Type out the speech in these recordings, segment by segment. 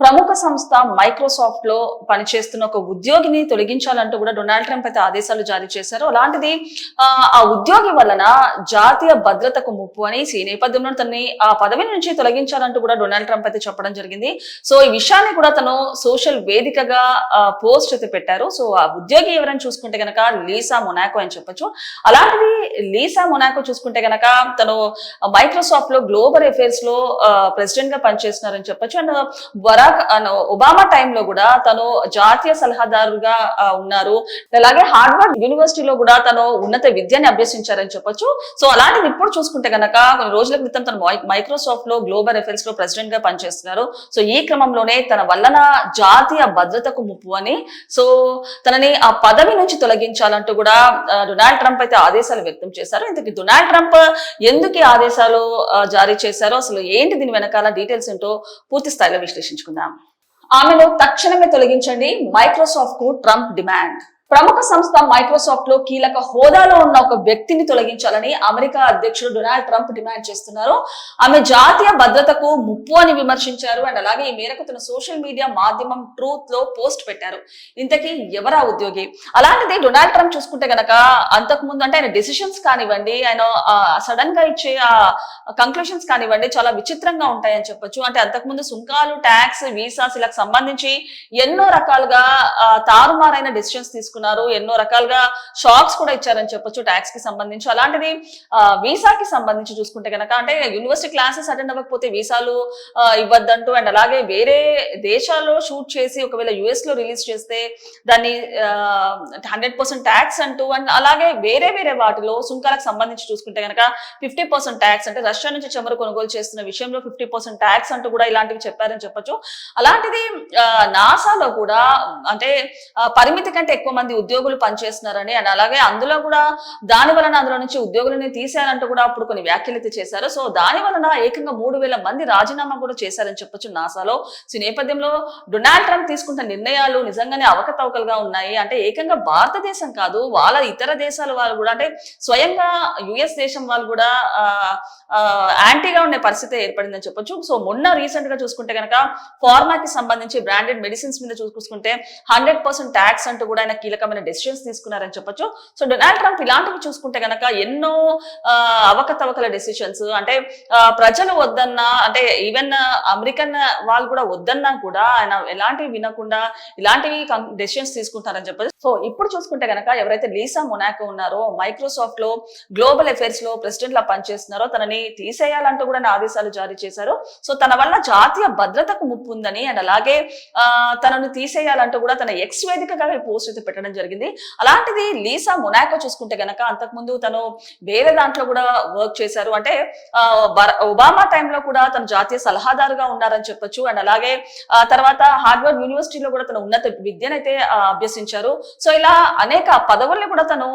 ప్రముఖ సంస్థ మైక్రోసాఫ్ట్లో పనిచేస్తున్న ఒక ఉద్యోగిని తొలగించాలంటూ కూడా డొనాల్డ్ ట్రంప్ అయితే ఆదేశాలు జారీ చేశారు. అలాంటిది ఆ, ఉద్యోగి వలన జాతీయ భద్రతకు ముప్పు అని ఈ నేపథ్యంలో తనని ఆ పదవి నుంచి తొలగించాలంటూ కూడా డొనాల్డ్ ట్రంప్ అయితే చెప్పడం జరిగింది. సో ఈ విషయాన్ని కూడా తను సోషల్ వేదికగా పోస్ట్ అయితే పెట్టారు. సో ఆ ఉద్యోగి ఎవరైనా చూసుకుంటే గనక లీసా మొనాకో అని చెప్పొచ్చు. అలాంటిది లీసా మొనాకో చూసుకుంటే గనక తను మైక్రోసాఫ్ట్లో గ్లోబల్ అఫైర్స్లో ప్రెసిడెంట్గా పనిచేస్తున్నారని చెప్పొచ్చు. అండ్ బరాక్ ఒబామా టైంలో కూడా తను జాతీయ సలహాదారుగా ఉన్నారు. అలాగే హార్వర్డ్ యూనివర్సిటీలో కూడా తను ఉన్నత విద్యని అభ్యసించారని చెప్పొచ్చు. సో అలాంటిది ఇప్పుడు చూసుకుంటే గనక కొన్ని రోజుల క్రితం తను మై- మైక్రోసాఫ్ట్లో గ్లోబల్ అఫైర్స్లో ప్రెసిడెంట్గా పనిచేస్తున్నారు. సో ఈ క్రమంలోనే తన వలన జాతీయ భద్రతకు ముప్పు అని. సో తనని ఆ పదవి నుంచి తొలగించాలంటూ కూడా డొనాల్డ్ ట్రంప్ అయితే ఆదేశాలు వ్యక్తం చేశారు. ఇంతకీ డొనాల్డ్ ట్రంప్ ఎందుకు ఆదేశాలు జారీ చేశారో? అసలు ఏంటి దీని వెనకాల డీటెయిల్స్ ఏంటో పూర్తి స్థాయిలో విశ్లేషించుకుందాం. ఆమెను తక్షణమే తొలగించండి. మైక్రోసాఫ్ట్కు ట్రంప్ డిమాండ్. ప్రముఖ సంస్థ మైక్రోసాఫ్ట్లో కీలక హోదాలో ఉన్న ఒక వ్యక్తిని తొలగించాలని అమెరికా అధ్యక్షుడు డొనాల్డ్ ట్రంప్ డిమాండ్ చేస్తున్నారు. ఆమె జాతీయ భద్రతకు ముప్పు అని విమర్శించారు. అండ్ అలాగే ఈ మేరకు తన సోషల్ మీడియా మాధ్యమం ట్రూత్లో పోస్ట్ పెట్టారు. ఇంతకీ ఎవరా ఉద్యోగి? అలాంటిది డొనాల్డ్ ట్రంప్ చూసుకుంటే గనక అంతకు ముందు అంటే ఆయన డెసిషన్స్ కానివ్వండి ఆయన సడన్గా ఇచ్చే ఆ కంక్లూషన్స్ కానివ్వండి చాలా విచిత్రంగా ఉంటాయని చెప్పొచ్చు. అంటే అంతకుముందు సుంకాలు ట్యాక్స్ వీసాస్ ఇలా సంబంధించి ఎన్నో రకాలుగా తారుమారైన డెసిషన్స్ తీసుకున్నారు ఎన్నో రకాలుగా షాక్స్ కూడా ఇచ్చారని చెప్పొచ్చు ట్యాక్స్కి సంబంధించి. అలాంటిది వీసాకి సంబంధించి చూసుకుంటే కనుక అంటే యూనివర్సిటీ క్లాసెస్ అటెండ్ అవ్వకపోతే వీసాలు ఇవ్వద్దంటూ అండ్ అలాగే వేరే దేశాల్లో షూట్ చేసి ఒకవేళ యుఎస్లో రిలీజ్ చేస్తే దాన్ని హండ్రెడ్ పర్సెంట్ ట్యాక్స్ అంటూ అండ్ అలాగే వేరే వేరే వాటిలో సుంకాలకు సంబంధించి చూసుకుంటే కనుక ఫిఫ్టీ పర్సెంట్ ట్యాక్స్ అంటే రష్యా నుంచి చమురు కొనుగోలు చేస్తున్న విషయంలో ఫిఫ్టీ పర్సెంట్ ట్యాక్స్ అంటూ కూడా ఇలాంటివి చెప్పారని చెప్పొచ్చు. అలాంటిది నాసాలో కూడా అంటే పరిమితి కంటే ఎక్కువ మంది ఉద్యోగులు పనిచేస్తున్నారని అండ్ అలాగే అందులో కూడా దాని వలన అందులో నుంచి ఉద్యోగులని తీశారంటూ కూడా అప్పుడు కొన్ని వ్యాఖ్యలు అయితే చేశారు. సో దాని వలన ఏకంగా మూడు వేల మంది రాజీనామా కూడా చేశారని చెప్పొచ్చు నాసాలో. సో ఈ నేపథ్యంలో డొనాల్డ్ ట్రంప్ తీసుకుంటున్న నిర్ణయాలు నిజంగానే అవకతవకలుగా ఉన్నాయి. అంటే ఏకంగా భారతదేశం కాదు వాళ్ళ ఇతర దేశాల వాళ్ళు కూడా అంటే స్వయంగా యుఎస్ దేశం వాళ్ళు కూడా ఆ, యాంటీగా ఉండే పరిస్థితి ఏర్పడిందని చెప్పొచ్చు. సో మొన్న రీసెంట్గా చూసుకుంటే కనుక ఫార్మాకి సంబంధించి బ్రాండెడ్ మెడిసిన్స్ మీద చూసుకుంటే హండ్రెడ్ పర్సెంట్ ట్యాక్స్ అంటూ కూడా ఆయన కీలకమైన డెసిషన్స్ తీసుకున్నారని చెప్పొచ్చు. సో డొనాల్డ్ ట్రంప్ ఇలాంటివి చూసుకుంటే కనుక ఎన్నో అవకతవకల డెసిషన్స్ అంటే ప్రజలు వద్దన్నా అంటే ఈవెన్ అమెరికన్ వాళ్ళు కూడా వద్దన్నా కూడా ఆయన ఎలాంటివి వినకుండా ఇలాంటివి డెసిషన్స్ తీసుకుంటారని చెప్పొచ్చు. సో ఇప్పుడు చూసుకుంటే కనుక ఎవరైతే లీసా మొనాకో ఉన్నారో మైక్రోసాఫ్ట్లో గ్లోబల్ అఫైర్స్లో ప్రెసిడెంట్ లా పనిచేస్తున్నారో తనని తీసేయాలంటూ కూడా నా ఆదేశాలు జారీ చేశారు. సో తన వల్ల జాతీయ భద్రతకు ముప్పు ఉందని అండ్ అలాగే తనను తీసేయాలంటూ కూడా తన ఎక్స్ వేదికగా పోస్ట్ అయితే పెట్టడం జరిగింది. అలాంటిది లీసా మొనాకో చూసుకుంటే గనక అంతకుముందు తను వేరే దాంట్లో కూడా వర్క్ చేశారు. అంటే ఒబామా టైంలో కూడా తను జాతీయ సలహాదారుగా ఉన్నారని చెప్పొచ్చు. అండ్ అలాగే తర్వాత హార్వర్డ్ యూనివర్సిటీలో కూడా తన ఉన్నత విద్యనైతే అయితే అభ్యసించారు. సో ఇలా అనేక పదవుల్ని కూడా తను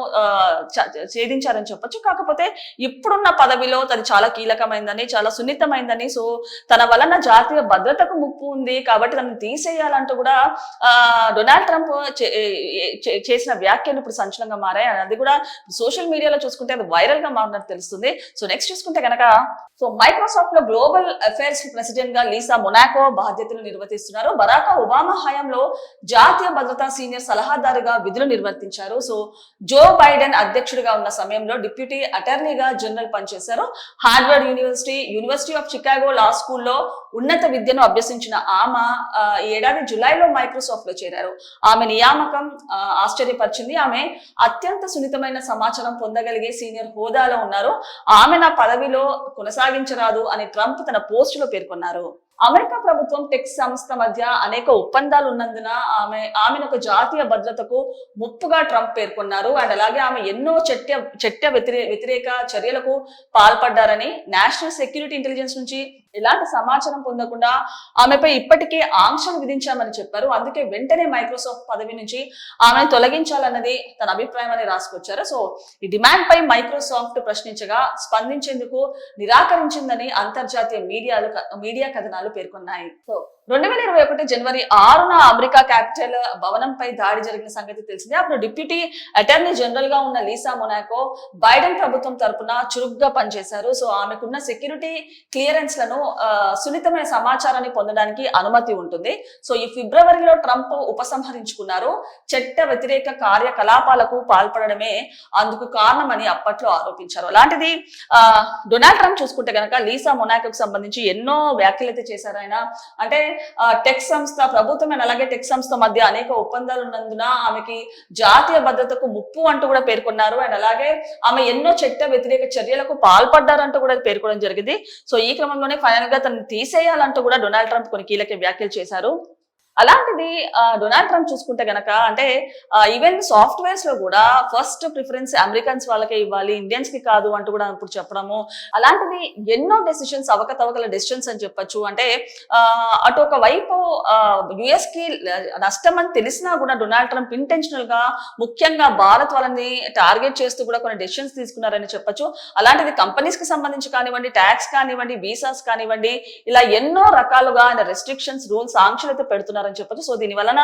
ఛేదించారని చెప్పొచ్చు. కాకపోతే ఇప్పుడున్న పదవిలో తను చాలా కీలకమైందని చాలా సున్నితమైందని. సో తన వలన జాతీయ భద్రతకు ముప్పు ఉంది కాబట్టి తనను తీసేయాలంటూ కూడా డొనాల్డ్ ట్రంప్ చే- చేసిన వ్యాఖ్యలు ఇప్పుడు సంచలనంగా మారాయి. అది కూడా సోషల్ మీడియాలో చూసుకుంటే అది వైరల్గా మారినట్టు తెలుస్తుంది. సో నెక్స్ట్ చూసుకుంటే కనుక సో మైక్రోసాఫ్ట్లో గ్లోబల్ అఫైర్స్ ప్రెసిడెంట్గా లీసా మొనాకో బాధ్యతలు నిర్వర్తిస్తున్నారు. బరాక్ ఒబామా హయాంలో జాతీయ భద్రతా సీనియర్ సలహాదారుగా విధులు నిర్వర్తించారు. సో జో బైడెన్ అధ్యక్షుడిగా ఉన్న సమయంలో డిప్యూటీ అటార్నీగా జనరల్ పనిచేశారు. Harvard university university of Chicago law స్కూల్లో ఉన్నత విద్యను అభ్యసించిన ఆమె ఈ ఏడాది జులైలో మైక్రోసాఫ్ట్లో చేరారు. ఆమె నియామకం ఆశ్చర్యపరిచింది. ఆమె అత్యంత సున్నితమైన సమాచారం పొందగలిగే సీనియర్ హోదాలో ఉన్నారు. ఆమె నా పదవిలో కొనసాగించరాదు అని ట్రంప్ తన పోస్టులో పేర్కొన్నారు. అమెరికా ప్రభుత్వం టెక్ సంస్థ మధ్య అనేక ఒప్పందాలు ఉన్నందున ఆమె ఆమెను ఒక జాతీయ భద్రతకు ముప్పుగా ట్రంప్ పేర్కొన్నారు. అండ్ అలాగే ఆమె ఎన్నో చట్ట చట్ట వ్యతిరే వ్యతిరేక చర్యలకు పాల్పడ్డారని నేషనల్ సెక్యూరిటీ ఇంటెలిజెన్స్ నుంచి ఎలాంటి సమాచారం పొందకుండా ఆమెపై ఇప్పటికే ఆంక్షలు విధించామని చెప్పారు. అందుకే వెంటనే మైక్రోసాఫ్ట్ పదవి నుంచి ఆమెను తొలగించాలన్నది తన అభిప్రాయం అని రాసుకొచ్చారు. సో ఈ డిమాండ్ పై మైక్రోసాఫ్ట్ ప్రశ్నించగా స్పందించేందుకు నిరాకరించిందని అంతర్జాతీయ మీడియాలు మీడియా కథనాలు పేర్కొన్నాయి. సో రెండు వేల ఇరవై ఒకటి జనవరి ఆరున అమెరికా క్యాపిటల్ భవనంపై దాడి జరిగిన సంగతి తెలిసిందే. అప్పుడు డిప్యూటీ అటార్నీ జనరల్గా ఉన్న లీసా మొనాకో బైడెన్ ప్రభుత్వం తరపున చురుగ్గా పనిచేశారు. సో ఆమెకున్న సెక్యూరిటీ క్లియరెన్స్లను సున్నితమైన సమాచారాన్ని పొందడానికి అనుమతి ఉంటుంది. సో ఈ ఫిబ్రవరిలో ట్రంప్ ఉపసంహరించుకున్నారు. చట్ట వ్యతిరేక కార్యకలాపాలకు పాల్పడడమే అందుకు కారణమని అప్పట్లో ఆరోపించారు. అలాంటిది డొనాల్డ్ ట్రంప్ చూసుకుంటే గనక లీసా మొనాకోకు సంబంధించి ఎన్నో వ్యాఖ్యలు అయితే చేశారు ఆయన. అంటే టెక్ సంస్థ ప్రభుత్వం అలాగే టెక్ సంస్థ మధ్య అనేక ఒప్పందాలు ఉన్నందున ఆమెకి జాతీయ భద్రతకు ముప్పు అంటూ కూడా పేర్కొన్నారు. అండ్ అలాగే ఆమె ఎన్నో చట్ట వ్యతిరేక చర్యలకు పాల్పడ్డారంటూ కూడా పేర్కొనడం జరిగింది. సో ఈ క్రమంలోనే ఫైనల్గా తను తీసేయాలంటూ కూడా డొనాల్డ్ ట్రంప్ కొన్ని కీలక వ్యాఖ్యలు చేశారు. అలాంటిది డొనాల్డ్ ట్రంప్ చూసుకుంటే గనక అంటే ఈవెన్ సాఫ్ట్వేర్స్లో కూడా ఫస్ట్ ప్రిఫరెన్స్ అమెరికన్స్ వాళ్ళకే ఇవ్వాలి ఇండియన్స్కి కాదు అంటూ కూడా ఇప్పుడు చెప్పడము. అలాంటిది ఎన్నో డెసిషన్స్ అవకతవకల డెసిషన్స్ అని చెప్పొచ్చు. అంటే అటు ఒక వైపు యుఎస్కి నష్టం అని తెలిసినా కూడా డొనాల్డ్ ట్రంప్ ఇంటెన్షనల్గా ముఖ్యంగా భారత్ వాళ్ళని టార్గెట్ చేస్తూ కూడా కొన్ని డెసిషన్స్ తీసుకున్నారని చెప్పొచ్చు. అలాంటిది కంపెనీస్కి సంబంధించి కానివ్వండి ట్యాక్స్ కానివ్వండి వీసాస్ కానివ్వండి ఇలా ఎన్నో రకాలుగా ఆయన రెస్ట్రిక్షన్స్ రూల్స్ ఆంక్షలు అయితే ఉన్నారని చెప్పొచ్చు. సో దీని వలన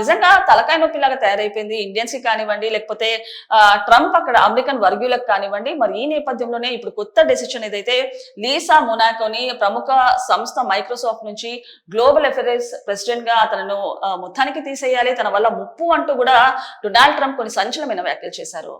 నిజంగా తలకాయ నొప్పిలాగా తయారైపోయింది. ఇండియన్స్కి కానివ్వండి లేకపోతే ట్రంప్ అక్కడ అమెరికన్ వర్గీయులకు కానివ్వండి మరి ఈ నేపథ్యంలోనే ఇప్పుడు కొత్త డెసిషన్ ఏదైతే లీసా మొనాకోని ప్రముఖ సంస్థ మైక్రోసాఫ్ట్ నుంచి గ్లోబల్ అఫేర్స్ ప్రెసిడెంట్గా తనను మొత్తానికి తీసేయాలి. తన వల్ల ముప్పు అంటూ కూడా డొనాల్డ్ ట్రంప్ కొన్ని సంచలనమైన వ్యాఖ్యలు చేశారు.